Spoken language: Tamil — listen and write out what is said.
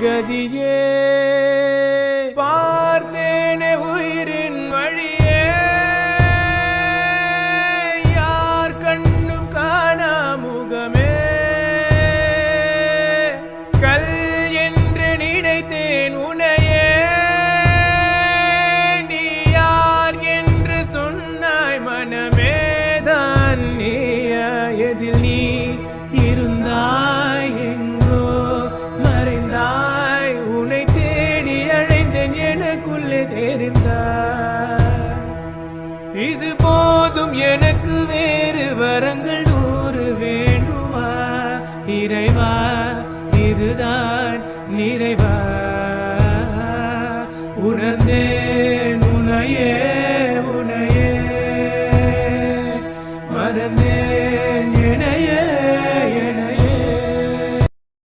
கதியே. பார்த்தேனே உயிரின் வழியே. யார் கண்ணும் காணா முகமே. கல் என்று நினைத்தேன் உனையே. நீ யார் என்று சொன்னாய் மனமேதான் நீ எதில் நீ தெரிந்த இது போதும் எனக்கு வேறு வரங்கள் நூறு வேண்டுமா? இறைவா இதுதான் நிறைவா? உணர்ந்தேன் உனையே உனையே. மறந்தேன்